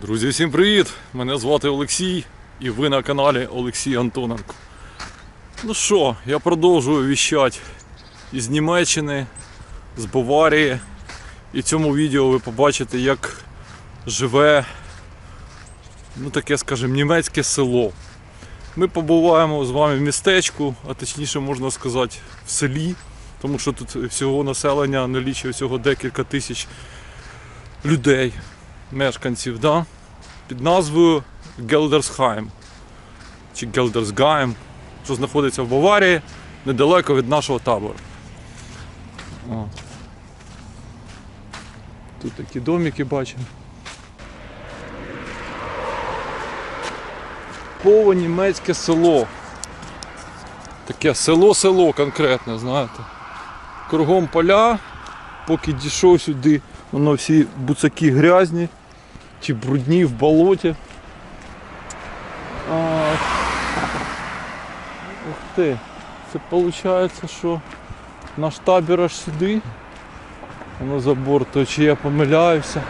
Друзі, всім привіт! Мене звати Олексій і ви на каналі Олексій Антоненко. Ну що, я продовжую віщати із Німеччини, з Баварії. І в цьому відео ви побачите, як живе, ну таке, скажімо, німецьке село. Ми побуваємо з вами в містечку, а точніше можна сказати в селі, тому що тут всього населення налічує всього декілька тисяч людей, мешканців, да? під назвою Гелдерсхайм чи Гелдерсгайм, що знаходиться в Баварії недалеко від нашого табору. О. Тут такі домики бачимо. Типове німецьке село. Таке село-село конкретне, знаєте. Кругом поля, поки дійшов сюди, воно всі буцаки грязні чи брудні в болоті. А, ух ти, це виходить, що наш табір аж сюди. Воно забор, то чи я помиляюся.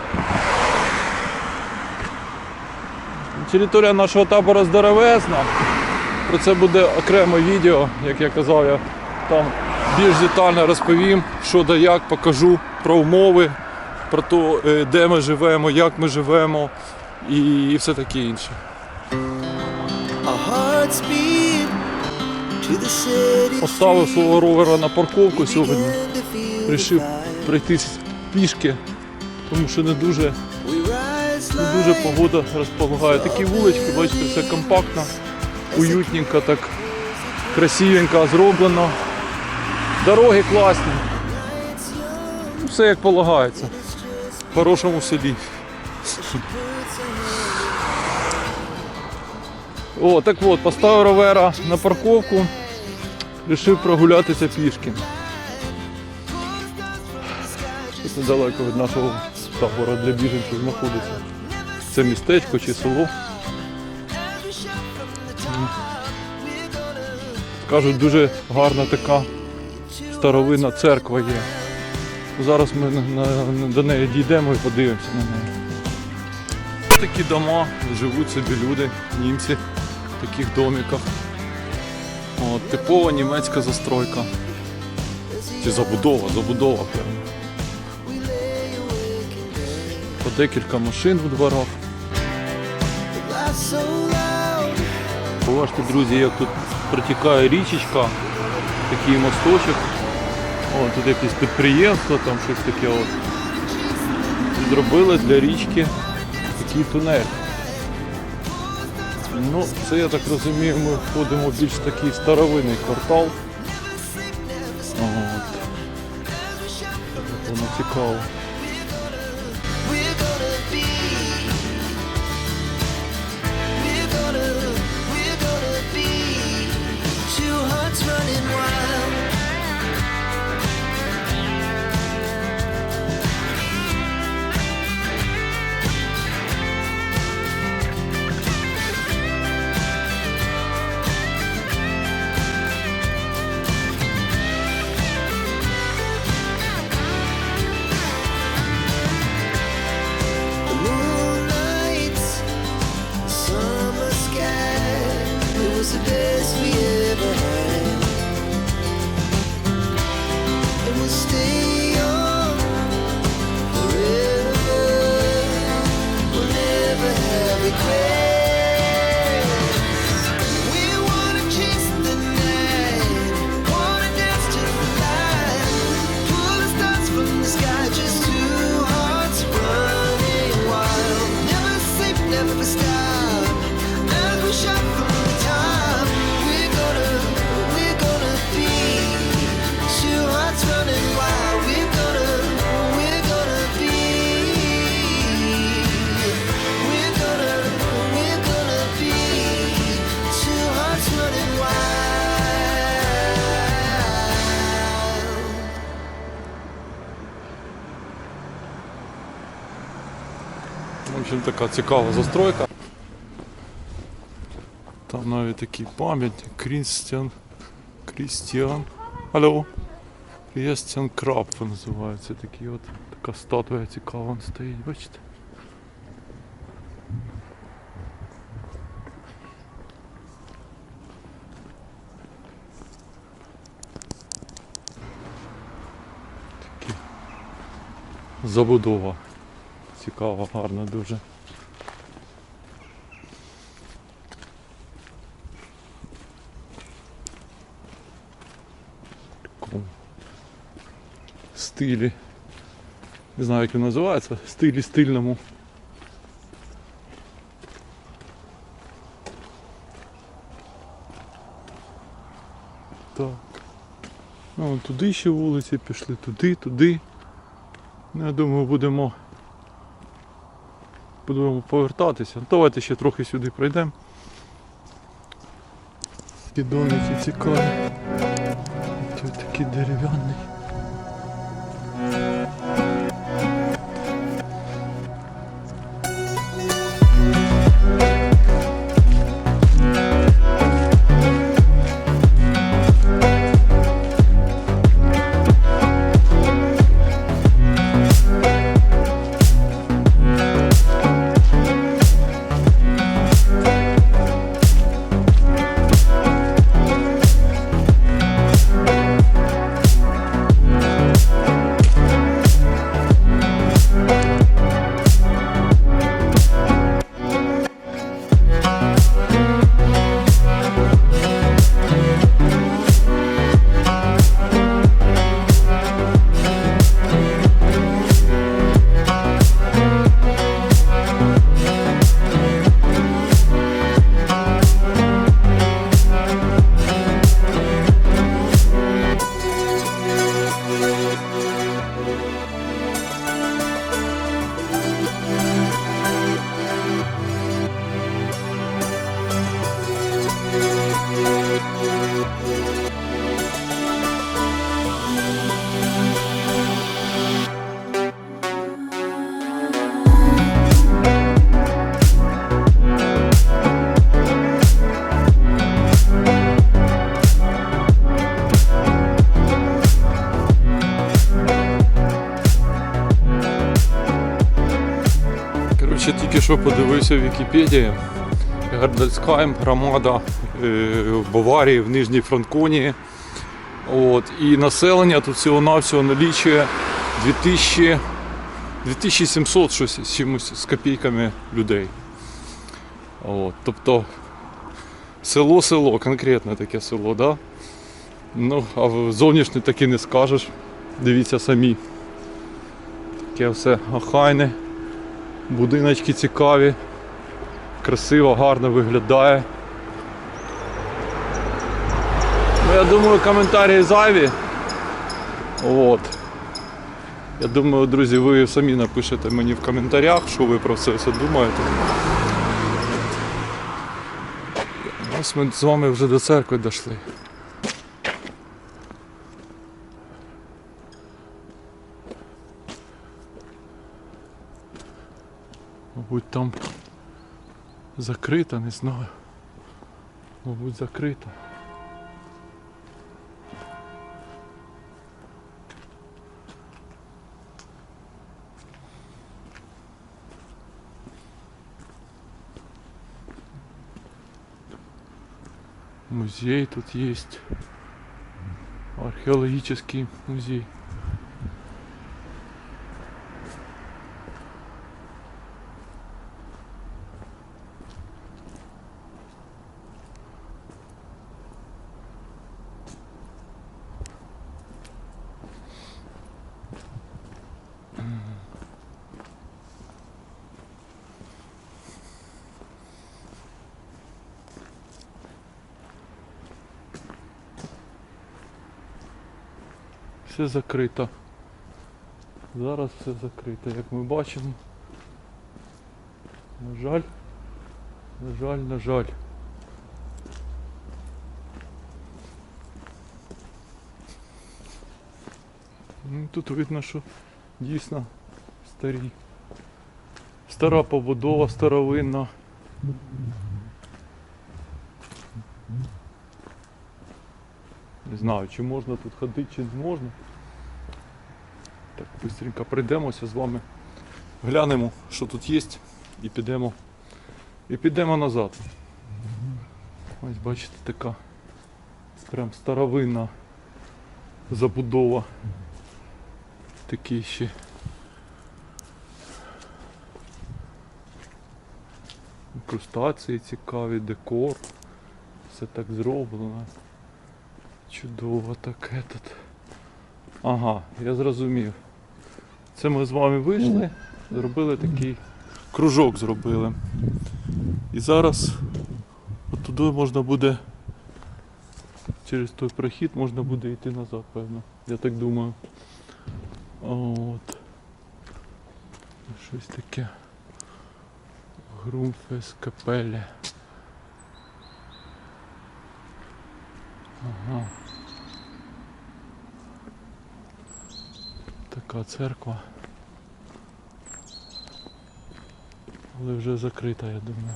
Територія нашого табору здоровезна. Про це буде окреме відео, як я казав, я там більш детально розповім, що да як, покажу про умови, про те, де ми живемо, як ми живемо і, все таке інше. Поставив свого ровера на парковку сьогодні. Рішив пройтись пішки, тому що не дуже, не дуже погода розполагає. Такі вулички, бачите, все компактно, уютненько, так красивенько зроблено. Дороги класні. Все як полагається. Хорошому селі. О, так от, поставив ровера на парковку, вирішив прогулятися пішки. Тут недалеко від нашого табору для біженців знаходиться. Це містечко чи село. Кажуть, дуже гарна така старовинна церква є. Зараз ми до неї дійдемо і подивимося на неї. Такі дома, живуть собі люди, німці в таких домиках. От, типова німецька застройка. Чи забудова, забудова, певно. По декілька машин у дворах. Побачте, друзі, як тут протікає річечка, такий мосточок. О, тут якесь підприємство, там щось таке от. Зробили для річки такий тунель. Ну, це я так розумію, ми входимо в більш такий старовинний квартал. Воно цікаво. Доволі така цікава застройка. Там навіть такий пам'ятник Крістіан. Крістіан. Алло. Крістіан Краб називається. Такий от така статуя цікава він стоїть, бачите? Такі. Забудова. Цікава, гарна дуже. Стилі. Не знаю, як він називається. Стилі стильному. Так. Ну, туди ще вулиці пішли, туди, туди. Ну, я думаю, будемо, будемо повертатися. Давайте ще трохи сюди пройдемо. Скидоники цікаві. Тут такий дерев'яний. Що подивився в Вікіпедії. Гардельскайм, громада е, в Баварії, в Нижній Франконії. От, і населення тут всього-навсього налічує 2000, 2700 щось з чимось з копійками людей. От, тобто село-село, конкретне таке село, да? Ну, а зовнішнє таки не скажеш. Дивіться самі. Таке все охайне. Будиночки цікаві, красиво, гарно виглядає. Ну, я думаю, коментарі зайві. От. Я думаю, друзі, ви самі напишете мені в коментарях, що ви про це все думаєте. Ось ми з вами вже до церкви дійшли. Мабуть, там закрита, не знаю. Мабуть, закрита. Музей тут есть. Археологический музей. Все закрито. Зараз все закрито, як ми бачимо. На жаль, на жаль, на жаль. Ну, Тут видно, що дійсно старі. Стара побудова, старовинна. Не знаю, чи можна тут ходити, чи не можна. Бистренько прийдемося з вами, глянемо, що тут є, і підемо і підемо назад. Ось бачите, така прям старовинна забудова. Такий ще. Крустації цікаві, декор. Все так зроблено. Чудово так этот. Ага, я зрозумів. Це ми з вами вийшли, зробили такий кружок зробили. І зараз туди можна буде через той прохід можна буде йти назад, певно. Я так думаю. От. Щось таке. Грумфес капеля. Ага. Така церква. Але вже закрита, я думаю.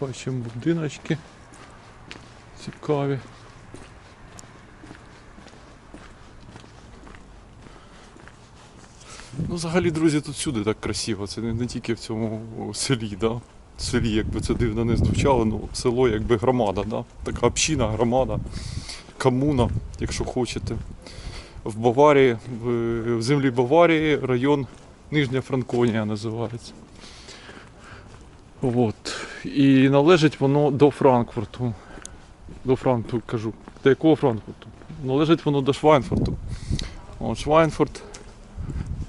Бачимо будиночки цікаві. Ну, взагалі, друзі, тут всюди так красиво. Це не, не тільки в цьому селі, да? селі, якби це дивно не звучало, ну село якби громада, да? така община, громада, комуна, якщо хочете. В Баварії, в, в землі Баварії район Нижня Франконія називається. От. І належить воно до Франкфурту. До Франкфурту кажу. До якого Франкфурту? Належить воно до Швайнфурту. От Швайнфурт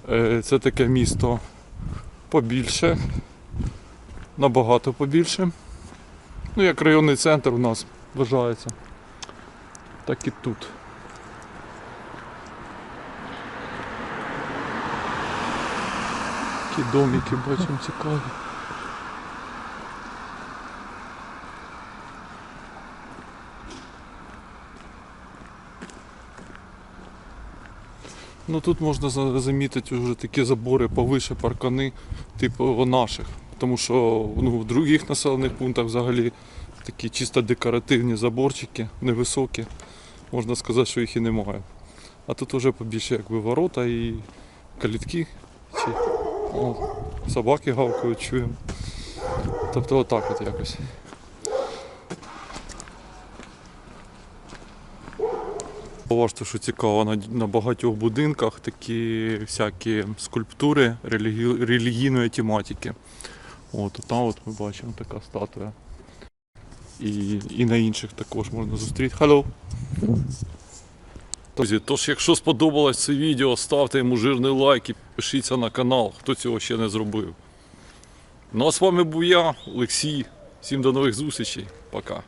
е, це таке місто побільше, набагато побільше. Ну, як районний центр у нас вважається. Так і тут. Такі домики бачимо цікаві. Ну тут можна замітити вже такі забори повише паркани, типу наших. Тому що ну, в других населених пунктах взагалі такі чисто декоративні заборчики, невисокі. Можна сказати, що їх і немає. А тут вже побільше якби ворота і калітки. Чи, о, собаки гавкають, чуємо. Тобто отак от якось. Бачите, що цікаво, на, багатьох будинках такі всякі скульптури релігі, релігійної тематики. От, там от ми бачимо така статуя. І, і на інших також можна зустріти. Hello! Друзі, тож, якщо сподобалось це відео, ставте йому жирний лайк і підпишіться на канал, хто цього ще не зробив. Ну а з вами був я, Олексій. Всім до нових зустрічей. Пока.